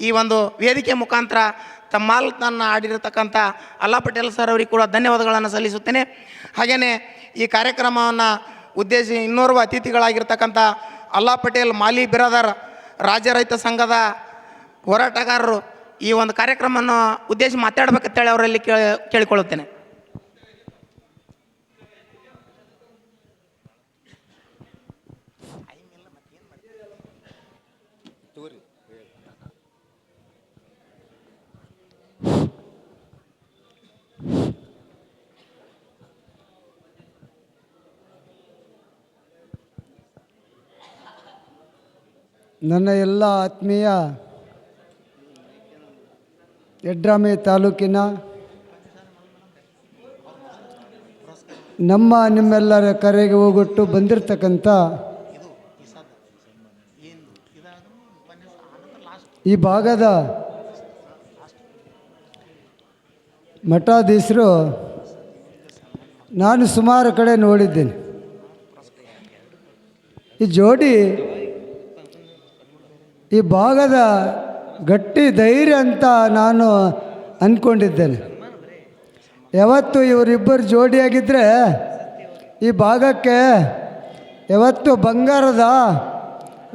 ಈ ಒಂದು ವೇದಿಕೆ ಮುಖಾಂತರ ತಮ್ಮ ಮಾಲ್ತನ್ನು ಆಡಿರತಕ್ಕಂಥ ಅಲ್ಲಾ ಪಟೇಲ್ ಸರ್ ಅವರಿಗೆ ಕೂಡ ಧನ್ಯವಾದಗಳನ್ನು ಸಲ್ಲಿಸುತ್ತೇನೆ. ಹಾಗೆಯೇ ಈ ಕಾರ್ಯಕ್ರಮವನ್ನು ಉದ್ದೇಶಿ ಇನ್ನೋರ್ವ ಅತಿಥಿಗಳಾಗಿರ್ತಕ್ಕಂಥ ಅಲ್ಲಾ ಪಟೇಲ್ ಮಾಲಿ ಬಿರಾದರ್ ರಾಜ್ಯ ರೈತ ಸಂಘದ ಹೋರಾಟಗಾರರು ಈ ಒಂದು ಕಾರ್ಯಕ್ರಮವನ್ನು ಉದ್ದೇಶ ಮಾತಾಡ್ಬೇಕಂತೇಳಿ ಅವರಲ್ಲಿ ಕೇಳಿ ಕೇಳಿಕೊಳ್ಳುತ್ತೇನೆ. ನನ್ನ ಎಲ್ಲ ಆತ್ಮೀಯ ಯಡ್ರಾಮೆ ತಾಲೂಕಿನ ನಮ್ಮ ನಿಮ್ಮೆಲ್ಲರ ಕರೆಗೆ ಹೋಗೊಟ್ಟು ಬಂದಿರತಕ್ಕಂಥ ಈ ಭಾಗದ ಮಠಾಧೀಶರು ನಾನು ಸುಮಾರು ಕಡೆ ನೋಡಿದ್ದೇನೆ. ಈ ಜೋಡಿ ಈ ಭಾಗದ ಗಟ್ಟಿ ಧೈರ್ಯ ಅಂತ ನಾನು ಅಂದ್ಕೊಂಡಿದ್ದೇನೆ ಯಾವತ್ತು ಇವರಿಬ್ಬರು ಜೋಡಿಯಾಗಿದ್ದರೆ ಈ ಭಾಗಕ್ಕೆ ಯಾವತ್ತು ಬಂಗಾರದ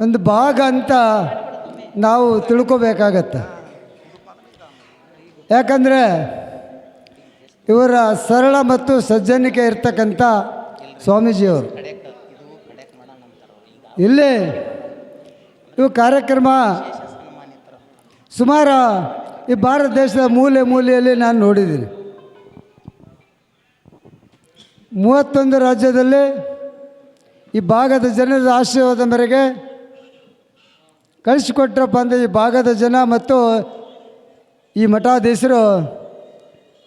ಒಂದು ಭಾಗ ಅಂತ ನಾವು ತಿಳ್ಕೊಬೇಕಾಗತ್ತೆ. ಯಾಕಂದರೆ ಇವರ ಸರಳ ಮತ್ತು ಸಜ್ಜನಿಕೆ ಇರ್ತಕ್ಕಂಥ ಸ್ವಾಮೀಜಿಯವರು. ಇಲ್ಲಿ ಇವು ಕಾರ್ಯಕ್ರಮ ಸುಮಾರು ಈ ಭಾರತ ದೇಶದ ಮೂಲೆ ಮೂಲೆಯಲ್ಲಿ ನಾನು ನೋಡಿದ್ದೀನಿ. ಮೂವತ್ತೊಂದು ರಾಜ್ಯದಲ್ಲಿ ಈ ಭಾಗದ ಜನರ ಆಶೀರ್ವಾದ ಮೇರೆಗೆ ಕಳಿಸಿಕೊಟ್ರಪ್ಪ ಅಂದರೆ ಈ ಭಾಗದ ಜನ ಮತ್ತು ಈ ಮಠಾಧೀಶರು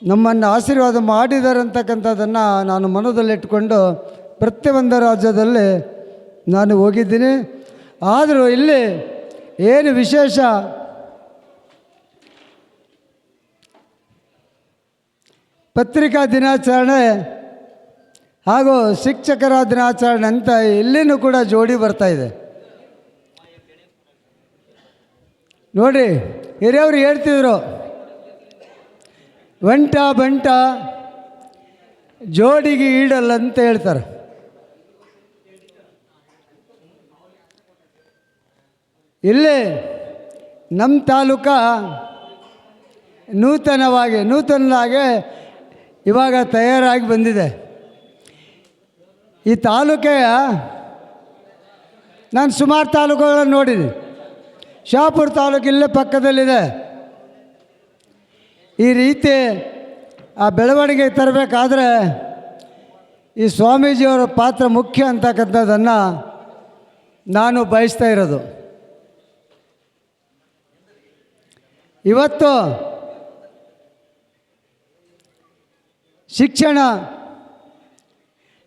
ನಮ್ಮನ್ನು ಆಶೀರ್ವಾದ ಮಾಡಿದ್ದಾರೆ ಅಂತಕ್ಕಂಥದ್ದನ್ನು ನಾನು ಮನದಲ್ಲಿಟ್ಟುಕೊಂಡು ಪ್ರತಿಯೊಂದು ರಾಜ್ಯದಲ್ಲಿ ನಾನು ಹೋಗಿದ್ದೀನಿ. ಆದರೂ ಇಲ್ಲಿ ಏನು ವಿಶೇಷ? ಪತ್ರಿಕಾ ದಿನಾಚರಣೆ ಹಾಗೂ ಶಿಕ್ಷಕರ ದಿನಾಚರಣೆ ಅಂತ ಇಲ್ಲಿನೂ ಕೂಡ ಜೋಡಿ ಬರ್ತಾ ಇದೆ. ನೋಡಿ, ಹಿರಿಯವರು ಹೇಳ್ತಿದ್ರು ಒಂಟ ಬಂಟ ಜೋಡಿಗೆ ಈಡಲ್ಲ ಅಂತ ಹೇಳ್ತಾರೆ. ಇಲ್ಲಿ ನಮ್ಮ ತಾಲೂಕ ನೂತನವಾಗಿ ನೂತನವಾಗಿ ಇವಾಗ ತಯಾರಾಗಿ ಬಂದಿದೆ. ಈ ತಾಲೂಕೆಯ ನಾನು ಸುಮಾರು ತಾಲೂಕುಗಳನ್ನು ನೋಡಿದೆ. ಶಾಪುರ ತಾಲೂಕು ಇಲ್ಲೇ ಪಕ್ಕದಲ್ಲಿದೆ. ಈ ರೀತಿ ಆ ಬೆಳವಣಿಗೆ ತರಬೇಕಾದ್ರೆ ಈ ಸ್ವಾಮೀಜಿಯವರ ಪಾತ್ರ ಮುಖ್ಯ ಅಂತಕ್ಕಂಥದ್ದನ್ನು ನಾನು ಬಯಸ್ತಾ ಇರೋದು. ಇವತ್ತು ಶಿಕ್ಷಣ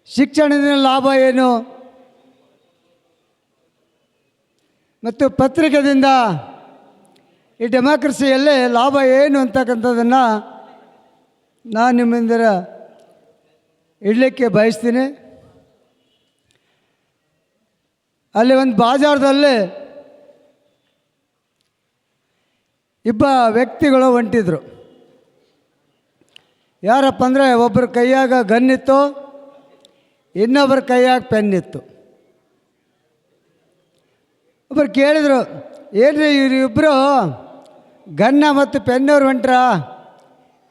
ಶಿಕ್ಷಣದ ಲಾಭ ಏನು? ಮತ್ತು ಪತ್ರಿಕೆಯಿಂದ ಈ ಡೆಮಾಕ್ರಸಿಯಲ್ಲೇ ಲಾಭ ಏನು ಅಂತಕ್ಕಂಥದ್ದನ್ನು ನಾನು ನಿಮ್ಮಿಂದ ಇಡಲಿಕ್ಕೆ ಬಯಸ್ತೀನಿ. ಅಲ್ಲಿ ಒಂದು ಬಾಜಾರದಲ್ಲಿ ಇಬ್ಬ ವ್ಯಕ್ತಿಗಳು ಹೊಂಟಿದ್ರು. ಯಾರಪ್ಪ ಅಂದರೆ ಒಬ್ಬರ ಕೈಯಾಗ ಗನ್ನಿತ್ತು ಇನ್ನೊಬ್ಬರ ಕೈಯಾಗ ಪೆನ್ ಇತ್ತು. ಒಬ್ಬರು ಕೇಳಿದರು, ಏನ್ರಿ ಇವ್ರು ಇಬ್ಬರು ಗನ್ನ ಮತ್ತು ಪೆನ್ನವ್ರು ಹೊಂಟ್ರ?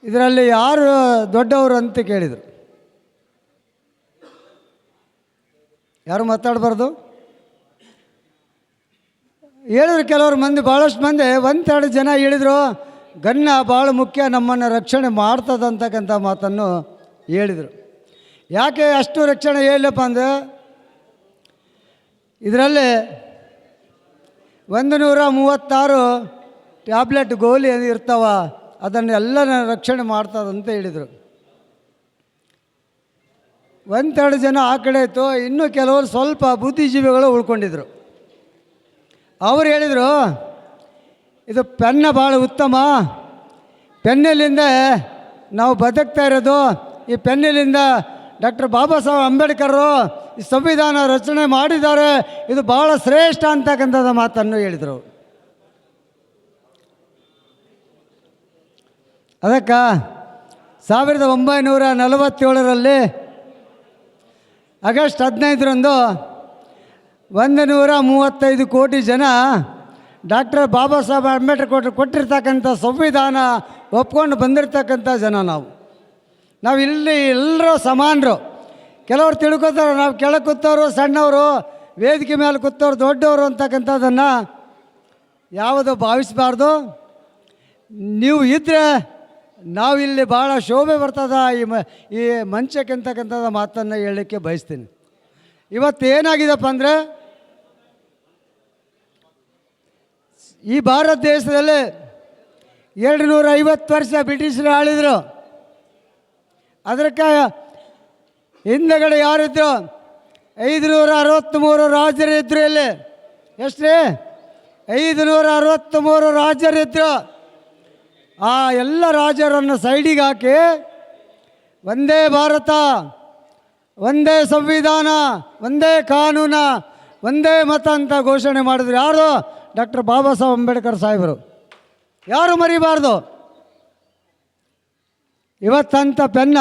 ಇದರಲ್ಲಿ ಯಾರು ದೊಡ್ಡವರು? ಅಂತ ಕೇಳಿದರು. ಯಾರು ಮಾತಾಡಬಾರ್ದು? ಹೇಳಿದ್ರು ಕೆಲವರು ಮಂದಿ ಭಾಳಷ್ಟು ಮಂದಿ, ಒಂದೆರಡು ಜನ ಹೇಳಿದರು, ಗನ್ನ ಭಾಳ ಮುಖ್ಯ, ನಮ್ಮನ್ನು ರಕ್ಷಣೆ ಮಾಡ್ತದಂತಕ್ಕಂಥ ಮಾತನ್ನು ಹೇಳಿದರು. ಯಾಕೆ ಅಷ್ಟು ರಕ್ಷಣೆ ಹೇಳಪ್ಪ ಅಂದರೆ, ಇದರಲ್ಲಿ ಒಂದು ನೂರ ಮೂವತ್ತಾರು ಟ್ಯಾಬ್ಲೆಟ್ ಗೋಲಿ ಇರ್ತಾವ ಅದನ್ನೆಲ್ಲ ರಕ್ಷಣೆ ಮಾಡ್ತದಂತ ಹೇಳಿದರು. ಒಂದೆರಡು ಜನ ಆ ಕಡೆ ಇತ್ತು ಇನ್ನೂ ಕೆಲವರು ಸ್ವಲ್ಪ ಬುದ್ಧಿಜೀವಿಗಳು ಉಳ್ಕೊಂಡಿದ್ರು. ಅವ್ರು ಹೇಳಿದರು, ಇದು ಪೆನ್ನ ಭಾಳ ಉತ್ತಮ. ಪೆನ್ನಲ್ಲಿಂದ ನಾವು ಬದುಕ್ತಾ ಇರೋದು. ಈ ಪೆನ್ನಲ್ಲಿಂದ ಡಾಕ್ಟರ್ ಬಾಬಾ ಸಾಹೇಬ್ ಅಂಬೇಡ್ಕರು ಈ ಸಂವಿಧಾನ ರಚನೆ ಮಾಡಿದ್ದಾರೆ. ಇದು ಭಾಳ ಶ್ರೇಷ್ಠ ಅಂತಕ್ಕಂಥದ್ದು ಮಾತನ್ನು ಹೇಳಿದರು. ಅದಕ್ಕೆ ಸಾವಿರದ ಒಂಬೈನೂರ ನಲವತ್ತೇಳರಲ್ಲಿ ಆಗಸ್ಟ್ ಹದಿನೈದರಂದು ಒಂದು ನೂರ ಮೂವತ್ತೈದು ಕೋಟಿ ಜನ ಡಾಕ್ಟರ್ ಬಾಬಾ ಸಾಹೇಬ್ ಅಂಬೇಡ್ಕರ್ ಕೊಟ್ಟು ಕೊಟ್ಟಿರ್ತಕ್ಕಂಥ ಸಂವಿಧಾನ ಒಪ್ಕೊಂಡು ಬಂದಿರತಕ್ಕಂಥ ಜನ ನಾವು. ನಾವು ಇಲ್ಲಿ ಎಲ್ಲರೂ ಸಮಾನರು. ಕೆಲವರು ತಿಳ್ಕೊತಾರೆ, ನಾವು ಕೆಳಗೆ ಕೂತವರು, ಸಣ್ಣವರು, ವೇದಿಕೆ ಮೇಲೆ ಕೂತವ್ರು, ದೊಡ್ಡವರು ಅಂತಕ್ಕಂಥದ್ದನ್ನು ಯಾವುದು ಭಾವಿಸಬಾರ್ದು. ನೀವು ಇದ್ದರೆ ನಾವಿಲ್ಲಿ ಭಾಳ ಶೋಭೆ ಬರ್ತದ, ಈ ಮ, ಈ ಮಂಚಕ್ಕೆ ಅಂತಕ್ಕಂಥದ್ದು ಮಾತನ್ನು ಹೇಳಲಿಕ್ಕೆ ಬಯಸ್ತೀನಿ. ಇವತ್ತು ಏನಾಗಿದೆಪ್ಪ ಅಂದರೆ ಈ ಭಾರತ ದೇಶದಲ್ಲಿ ಎರಡು ನೂರ ಐವತ್ತು ವರ್ಷ ಬ್ರಿಟಿಷರು ಆಳಿದರು. ಅದಕ್ಕೆ ಹಿಂದಗಡೆ ಯಾರಿದ್ರು? ಐದು ನೂರ ಅರವತ್ತ್ಮೂರು ರಾಜರಿದ್ದರು ಇಲ್ಲಿ. ಎಷ್ಟು ಐದು ನೂರ ಅರವತ್ತ್ಮೂರು ರಾಜರಿದ್ದರು ಆ ಎಲ್ಲ ರಾಜರನ್ನು ಸೈಡಿಗೆ ಹಾಕಿ ಒಂದೇ ಭಾರತ ಒಂದೇ ಸಂವಿಧಾನ ಒಂದೇ ಕಾನೂನ ಒಂದೇ ಮತ ಅಂತ ಘೋಷಣೆ ಮಾಡಿದ್ರು. ಯಾರು? ಡಾಕ್ಟರ್ ಬಾಬಾ ಸಾಹೇಬ್ ಅಂಬೇಡ್ಕರ್ ಸಾಹೇಬರು. ಯಾರು ಮರಿಬಾರ್ದು? ಇವತ್ತಂಥ ಪೆನ್ನ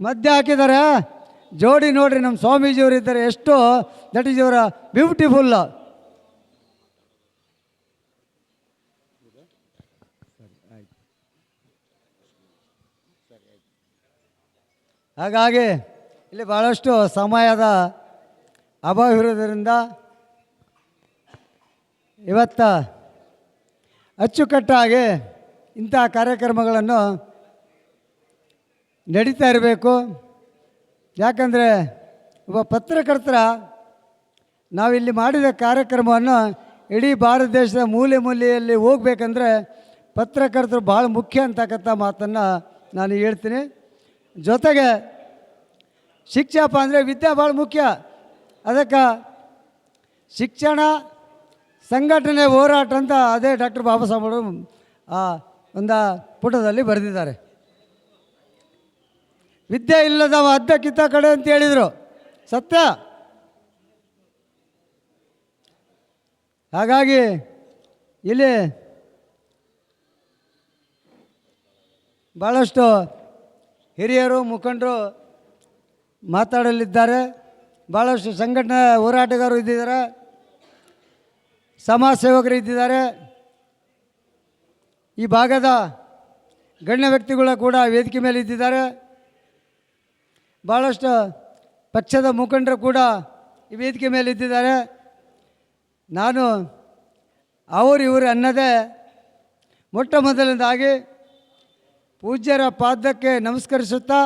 ಮಧ್ಯೆ ಹಾಕಿದ್ದಾರೆ ಜೋಡಿ ನೋಡ್ರಿ ನಮ್ಮ ಸ್ವಾಮೀಜಿಯವರು ಇದ್ದಾರೆ, ಎಷ್ಟು ದಟ್ ಈಸ್ ಇವರ ಬ್ಯೂಟಿಫುಲ್ ಹಾಗಾಗಿ ಇಲ್ಲಿ ಭಾಳಷ್ಟು ಸಮಯದ ಅಭಾವ ಇರೋದರಿಂದ ಇವತ್ತ ಅಚ್ಚುಕಟ್ಟಾಗಿ ಇಂಥ ಕಾರ್ಯಕ್ರಮಗಳನ್ನು ನಡೀತಾ ಇರಬೇಕು. ಯಾಕಂದರೆ ಒಬ್ಬ ಪತ್ರಕರ್ತರ ನಾವಿಲ್ಲಿ ಮಾಡಿದ ಕಾರ್ಯಕ್ರಮವನ್ನು ಇಡೀ ಭಾರತ ದೇಶದ ಮೂಲೆ ಮೂಲೆಯಲ್ಲಿ ಹೋಗ್ಬೇಕಂದ್ರೆ ಪತ್ರಕರ್ತರು ಭಾಳ ಮುಖ್ಯ ಅಂತಕ್ಕಂಥ ಮಾತನ್ನು ನಾನು ಹೇಳ್ತೀನಿ. ಜೊತೆಗೆ ಶಿಕ್ಷಪ್ಪ ಅಂದರೆ ವಿದ್ಯೆ ಭಾಳ ಮುಖ್ಯ. ಅದಕ್ಕೆ ಶಿಕ್ಷಣ ಸಂಘಟನೆ ಹೋರಾಟ ಅಂತ ಅದೇ ಡಾಕ್ಟರ್ ಬಾಬಾ ಸಾಹೇಬ್ ಅವರು, ಆ, ಒಂದು ಪುಟದಲ್ಲಿ ಬರೆದಿದ್ದಾರೆ. ವಿದ್ಯೆ ಇಲ್ಲದವ ಅದ್ದ ಕಿತ್ತ ಕಡೆ ಅಂತ ಹೇಳಿದರು. ಸತ್ಯ. ಹಾಗಾಗಿ ಇಲ್ಲಿ ಭಾಳಷ್ಟು ಹಿರಿಯರು, ಮುಖಂಡರು ಮಾತಾಡಲಿದ್ದಾರೆ. ಭಾಳಷ್ಟು ಸಂಘಟನೆ ಹೋರಾಟಗಾರರು ಇದ್ದಿದ್ದಾರೆ. ಸಮಾಜ ಸೇವಕರು ಇದ್ದಿದ್ದಾರೆ. ಈ ಭಾಗದ ಗಣ್ಯ ವ್ಯಕ್ತಿಗಳು ಕೂಡ ವೇದಿಕೆ ಮೇಲೆ ಇದ್ದಿದ್ದಾರೆ. ಭಾಳಷ್ಟು ಪಕ್ಷದ ಮುಖಂಡರು ಕೂಡ ಈ ವೇದಿಕೆ ಮೇಲೆ ಇದ್ದಿದ್ದಾರೆ. ನಾನು ಅವರು ಇವರು ಅನ್ನದೇ ಮೊಟ್ಟ ಮೊದಲನೇದಾಗಿ ಪೂಜ್ಯರ ಪಾದಕ್ಕೆ ನಮಸ್ಕರಿಸುತ್ತಾ,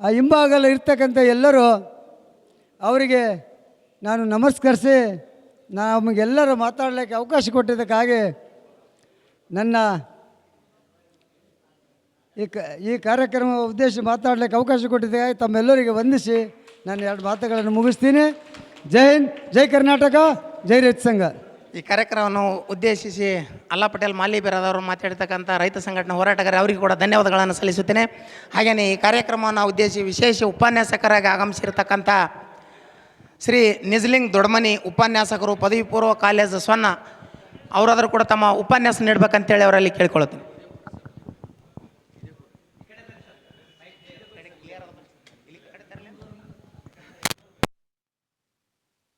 ಆ ಹಿಂಭಾಗದಲ್ಲಿ ಇರ್ತಕ್ಕಂಥ ಎಲ್ಲರೂ ಅವರಿಗೆ ನಾನು ನಮಸ್ಕರಿಸಿ ನಮಗೆಲ್ಲರೂ ಮಾತಾಡಲಿಕ್ಕೆ ಅವಕಾಶ ಕೊಟ್ಟಿದ್ದಕ್ಕಾಗಿ ನನ್ನ ಈ ಕ, ಈ ಕಾರ್ಯಕ್ರಮ ಉದ್ದೇಶ ಮಾತಾಡಲಿಕ್ಕೆ ಅವಕಾಶ ಕೊಟ್ಟಿದ್ದಕ್ಕಾಗಿ ತಮ್ಮೆಲ್ಲರಿಗೆ ವಂದಿಸಿ ನಾನು ಎರಡು ಮಾತುಗಳನ್ನು ಮುಗಿಸ್ತೀನಿ. ಜೈ ಹಿಂದ್, ಜೈ ಕರ್ನಾಟಕ, ಜೈ ರೈತ ಸಂಘ. ಈ ಕಾರ್ಯಕ್ರಮವನ್ನು ಉದ್ದೇಶಿಸಿ ಅಲ್ಲಾ ಪಟೇಲ್ ಮಾಲಿ ಬೇರದವರು ಮಾತಾಡ್ತಕ್ಕಂಥ ರೈತ ಸಂಘಟನೆ ಹೋರಾಟಗಾರ ಅವರಿಗೆ ಕೂಡ ಧನ್ಯವಾದಗಳನ್ನು ಸಲ್ಲಿಸುತ್ತೇನೆ. ಹಾಗೆಯೇ ಈ ಕಾರ್ಯಕ್ರಮವನ್ನು ಉದ್ದೇಶಿಸಿ ವಿಶೇಷ ಉಪನ್ಯಾಸಕರಾಗಿ ಆಗಮಿಸಿರ್ತಕ್ಕಂಥ ಶ್ರೀ ನಿಜ್ಲಿಂಗ್ ದೊಡ್ಮನಿ ಉಪನ್ಯಾಸಕರು ಪದವಿ ಪೂರ್ವ ಕಾಲೇಜ್ ಸೊನ್ನ, ಅವರಾದರೂ ಕೂಡ ತಮ್ಮ ಉಪನ್ಯಾಸ ನೀಡಬೇಕಂತೇಳಿ ಅವರಲ್ಲಿ ಕೇಳ್ಕೊಳ್ತೀನಿ